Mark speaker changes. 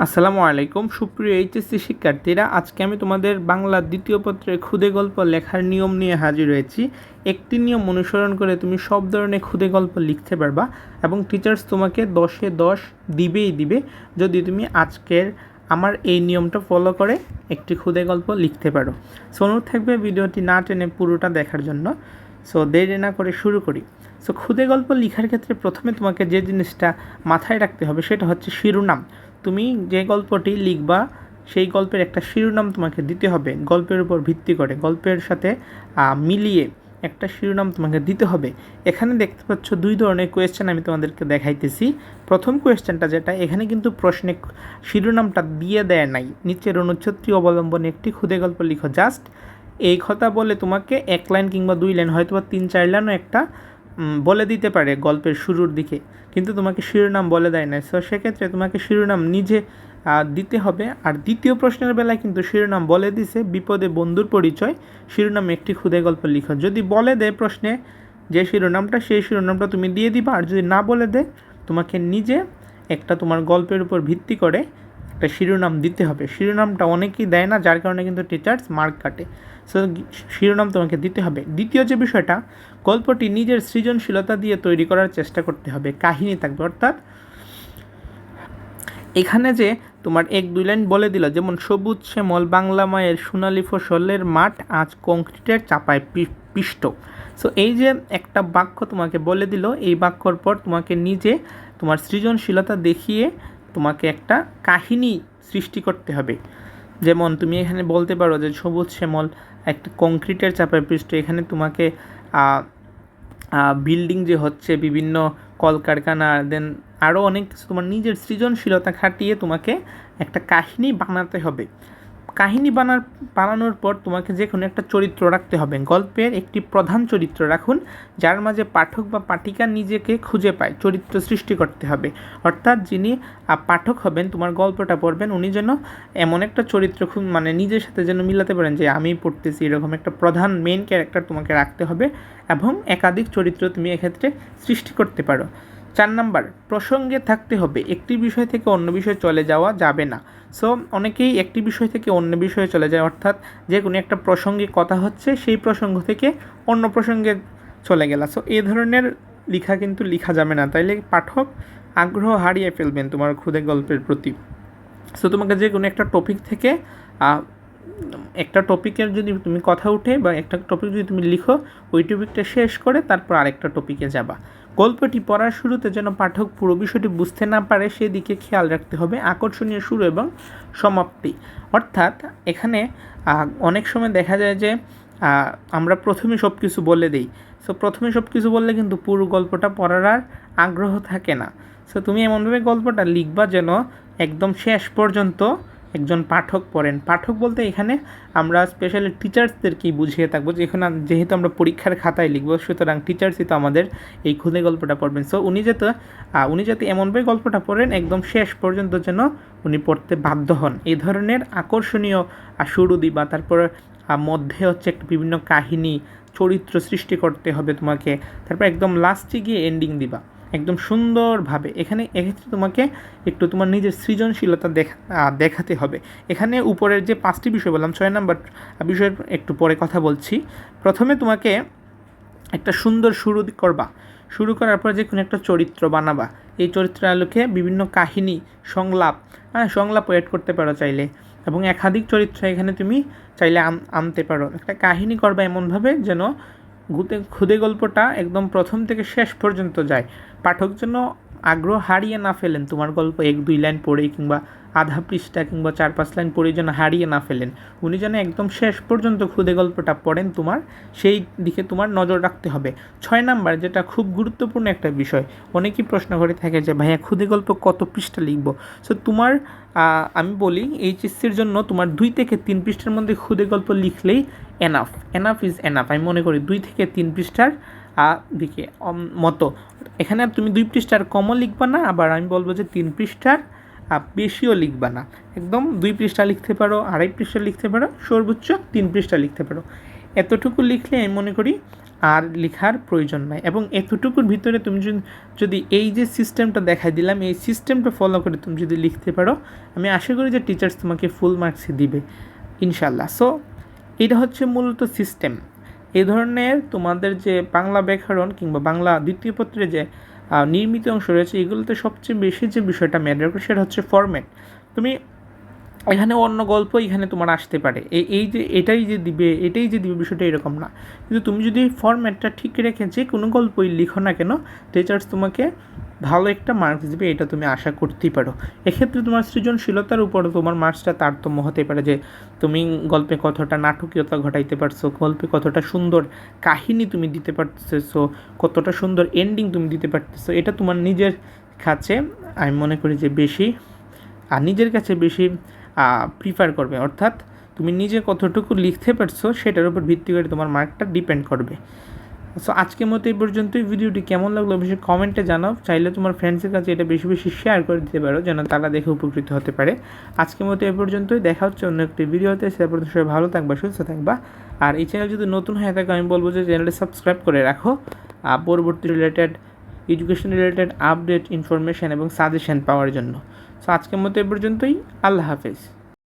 Speaker 1: আসসালামু আলাইকুম। সুপ্রিয় এইচএসসি শিক্ষার্থীরা, আজকে আমি তোমাদের বাংলা দ্বিতীয় পত্রে ক্ষুদে গল্প লেখার নিয়ম নিয়ে হাজির হয়েছি। একটি নিয়ম অনুসরণ করে তুমি সব ধরনের ক্ষুদে গল্প লিখতে পারবা এবং টিচার্স তোমাকে দশে দশ দিবেই দিবে যদি তুমি আজকের আমার এই নিয়মটা ফলো করে একটি ক্ষুদে গল্প লিখতে পারো। সো অনুরোধ থাকবে ভিডিওটি না টেনে পুরোটা দেখার জন্য। সো দেরি না করে শুরু করি। সো ক্ষুদে গল্প লেখার ক্ষেত্রে প্রথমে তোমাকে যে জিনিসটা মাথায় রাখতে হবে সেটা হচ্ছে শিরোনাম। তুমি যে গল্পটি লিখবা, সেই গল্পের একটা শিরোনাম তোমাকে দিতে হবে। গল্পের উপর ভিত্তি করে, গল্পের সাথে মিলিয়ে একটা শিরোনাম তোমাকে দিতে হবে। এখানে দেখতে পাচ্ছ দুই ধরনের কোয়েশ্চেন আমি তোমাদেরকে দেখাইতেছি। প্রথম কোয়েশ্চেনটা যেটা, এখানে কিন্তু প্রশ্নে শিরোনামটা দিয়ে দেয় নাই। নিচের অনুচ্ছেদটি অবলম্বনে একটি ক্ষুদে গল্প লিখো। জাস্ট এই কথা বলে তোমাকে এক লাইন কিংবা দুই লাইন হয়তো বা তিন চার লাইনও একটা বলে দিতে পারে গল্পের শুরুর দিকে। কিন্তু তোমাকে শিরোনাম বলে দেয় না সো সেক্ষেত্রে তোমাকে শিরোনাম নিজে দিতে হবে। আর দ্বিতীয় প্রশ্নের বেলায় কিন্তু শিরোনাম বলে দিছে, বিপদে বন্ধুর পরিচয়। শিরোনাম একটি ক্ষুদে গল্প লিখো। যদি বলে দেয় প্রশ্নে যে শিরোনামটা, সেই শিরোনামটা তুমি দিয়ে দিবা। আর যদি না বলে দেয়, তোমাকে নিজে একটা তোমার গল্পের উপর ভিত্তি করে একটা শিরোনাম দিতে হবে। শিরোনামটা অনেকেই দেয় না, যার কারণে কিন্তু টিচার্স মার্ক কাটে। শিরোনাম তোমাকে দিতে হবে। দ্বিতীয় যে বিষয়টা, গল্পটি নিজের সৃজনশীলতা দিয়ে তৈরি করার চেষ্টা করতে হবে। কাহিনী থাকবে, অর্থাৎ এখানে যে তোমার এক দুই লাইন বলে দিল, যেমন সবুজ শ্যামল বাংলা মায়ের সোনালি ফসলের মাঠ আজ কংক্রিটের চাপায় পিষ্ট। সো এই যে একটা বাক্য তোমাকে বলে দিল, এই বাক্যর পর তোমাকে নিজে তোমার সৃজনশীলতা দেখিয়ে তোমাকে একটা কাহিনী সৃষ্টি করতে হবে। যেমন তুমি এখানে বলতে পারো যে সবুজ শ্যামল একটা কংক্রিটের চাপের পৃষ্ঠ। এখানে তোমাকে বিল্ডিং যে হচ্ছে, বিভিন্ন কলকারখানা দেন আরও অনেক তোমার নিজের সৃজনশীলতা খাটিয়ে তোমাকে একটা কাহিনী বানাতে হবে। কাহিনী বানার, বানানোর পর তোমাকে যে কোনো একটা চরিত্র রাখতে হবে। গল্পের একটি প্রধান চরিত্র রাখুন, যার মাঝে পাঠক বা পাঠিকা নিজেকে খুঁজে পায়, চরিত্র সৃষ্টি করতে হবে। অর্থাৎ যিনি পাঠক হবেন, তোমার গল্পটা পড়বেন, উনি যেন এমন একটা চরিত্র খুব মানে নিজের সাথে যেন মিলাতে পারেন যে, আমি পড়তেছি এরকম একটা প্রধান মেইন ক্যারেক্টার তোমাকে রাখতে হবে এবং একাধিক চরিত্র তুমি এক্ষেত্রে সৃষ্টি করতে পারো। চার নাম্বার, প্রসঙ্গে থাকতে হবে। একটি বিষয় থেকে অন্য বিষয়ে চলে যাওয়া যাবে না। সো অনেকেই একটি বিষয় থেকে অন্য বিষয়ে চলে যায়, অর্থাৎ যে কোনো একটা প্রসঙ্গে কথা হচ্ছে, সেই প্রসঙ্গ থেকে অন্য প্রসঙ্গে চলে গেলা। সো এই ধরনের লেখা কিন্তু লেখা যাবে না। তাইলে পাঠক আগ্রহ হারিয়ে ফেলবেন তোমার ক্ষুদে গল্পের প্রতি। সো তোমাকে যে কোনো একটা টপিক থেকে একটা টপিকের যদি তুমি কথা উঠে বা একটা টপিক যদি তুমি লিখো, ওই টপিকটা শেষ করে তারপর আরেকটা টপিকে যাবা। গল্পটি পড়ার শুরুতে যেন পাঠক পুরো বিষয়টি বুঝতে না পারে, সেদিকে খেয়াল রাখতে হবে। আকর্ষণীয় শুরু এবং সমাপ্তি। অর্থাৎ এখানে অনেক সময় দেখা যায় যে আমরা প্রথমে সব কিছু বলে দিই। সো প্রথমে সব কিছু বললে কিন্তু পুরো গল্পটা পড়ার আর আগ্রহ থাকে না। সো তুমি এমনভাবে গল্পটা লিখবা যেন একদম শেষ পর্যন্ত একজন পাঠক পড়েন। পাঠক বলতে এখানে আমরা স্পেশালি টিচার্সদেরকেই বুঝিয়ে থাকব যে এখানে যেহেতু আমরা পরীক্ষার খাতায় লিখব সুতরাং টিচার্সই তো আমাদের এই খুদে গল্পটা পড়বেন। সো উনি যাতে উনি যাতে এমনভাবে গল্পটা পড়েন একদম শেষ পর্যন্ত যেন উনি পড়তে বাধ্য হন। এই ধরনের আকর্ষণীয় আহ, শুরু দিবা তারপর মধ্যে হচ্ছে একটা বিভিন্ন কাহিনী চরিত্র সৃষ্টি করতে হবে তোমাকে। তারপর একদম লাস্টে গিয়ে এন্ডিং দিবা। একদম সুন্দরভাবে। এখানে, এক্ষেত্রে তোমাকে একটু তোমার নিজের সৃজনশীলতা দেখা দেখাতে হবে। এখানে উপরের যে পাঁচটি বিষয় বললাম, ছয় নাম্বার বিষয়ের একটু পরে কথা বলছি। প্রথমে তোমাকে একটা সুন্দর শুরু করবা। শুরু করার পর যে কোনো একটা চরিত্র বানাবা। এই চরিত্রের আলোকে বিভিন্ন কাহিনী, সংলাপ হ্যাঁ সংলাপ এড করতে পারো চাইলে। এবং একাধিক চরিত্র এখানে তুমি চাইলে আন- আনতে পারো। একটা কাহিনী করবা এমনভাবে যেন খুদে গল্পটা একদম প্রথম থেকে শেষ পর্যন্ত যায়। পাঠক যেন আগ্রহ হারিয়ে না ফেলেন। তোমার গল্প এক দুই লাইন পড়েই কিংবা আধা পৃষ্ঠা কিংবা চার পাঁচ লাইন পড়ে যেন হারিয়ে না ফেলেন। উনি যেন একদম শেষ পর্যন্ত খুদে গল্পটা পড়েন তোমার, সেই দিকে তোমার নজর রাখতে হবে। ছয় নাম্বার, যেটা খুব গুরুত্বপূর্ণ একটা বিষয়, অনেকেই প্রশ্ন করে থাকে যে, ভাইয়া, খুদে গল্প কত পৃষ্ঠা লিখব? সো তোমার আমি বলি, এইচএসসির জন্য তোমার দুই থেকে তিন পৃষ্ঠার মধ্যে খুদে গল্প লিখলেই এনাফ এনাফ ইজ এনাফ আমি মনে করি দুই থেকে তিন পৃষ্ঠার আহ, দিকে মতো। এখানে তুমি দুই পৃষ্ঠার কমও লিখবা না আবার আমি বলব যে তিন পৃষ্ঠার বেশিও লিখবা না। একদম দুই পৃষ্ঠা লিখতে পারো আড়াই পৃষ্ঠা লিখতে পারো সর্বোচ্চ তিন পৃষ্ঠা লিখতে পারো। এতটুকু লিখলে আমি মনে করি আর লেখার প্রয়োজন নাই। এবং এতটুকুর ভিতরে তুমি যদি- এই যে সিস্টেমটা দেখাই দিলাম এই সিস্টেমটা ফলো করে তুমি যদি লিখতে পারো আমি আশা করি যে টিচার্স তোমাকে ফুল মার্কসই দিবে ইনশাল্লাহ সো এটা হচ্ছে মূলত সিস্টেম এই ধরনের তোমাদের যে বাংলা ব্যাকরণ কিংবা বাংলা দ্বিতীয় পত্রে যে নির্মিত অংশ রয়েছে, এগুলোতে সবচেয়ে বেশি যে বিষয়টা ম্যাটার করে সেটা হচ্ছে ফরম্যাট তুমি এখানে অন্য গল্প এখানে তোমার আসতে পারে। এই এই যে, এটাই যে দিবে, এটাই যে দিবে বিষয়টা এরকম না। কিন্তু তুমি যদি ফরম্যাটটা ঠিক রেখে যে কোনো গল্পই লিখো না কেন টিচার্স তোমাকে ভালো একটা মার্কস দিবে, এটা তুমি আশা করতেই পারো। এক্ষেত্রে তোমার সৃজনশীলতার উপর তোমার মার্কসটা তারতম্য হতে পারে যে, তুমি গল্পে কতটা নাটকীয়তা ঘটাইতে পারছ, গল্পে কতটা সুন্দর কাহিনী তুমি দিতে পারতেছো, কতটা সুন্দর এন্ডিং তুমি দিতে পারতেছো, এটা তোমার নিজের কাছে, আমি মনে করি যে বেশি, আর নিজের কাছে বেশি প্রিফার করবে। অর্থাৎ তুমি নিজে কতটুকু লিখতে পারছ, সেটার উপর ভিত্তি করে তোমার মার্কটা ডিপেন্ড করবে। সো আজকের মতো এই পর্যন্তই। ভিডিওটি কেমন লাগল অবশ্যই কমেন্টে জানাও। চাইলে তোমার ফ্রেন্ডসের কাছে এটা বেশি বেশি শেয়ার করে দিতে পারো, যেন তারা দেখে উপকৃত হতে পারে। আজকের মতো এই পর্যন্তই। দেখা হচ্ছে অন্য একটি ভিডিওতে। সে পর্যন্ত সবাই ভালো থাকবা, সুস্থ থাকবা। আর এই চ্যানেল যদি নতুন হয়ে থাকে, আমি বলব যে চ্যানেলটি সাবস্ক্রাইব করে রাখো। পরবর্তী related education related update information এবং সাজেশন পাওয়ার জন্য। সো আজকের মতো এ পর্যন্তই। আল্লাহ হাফেজ।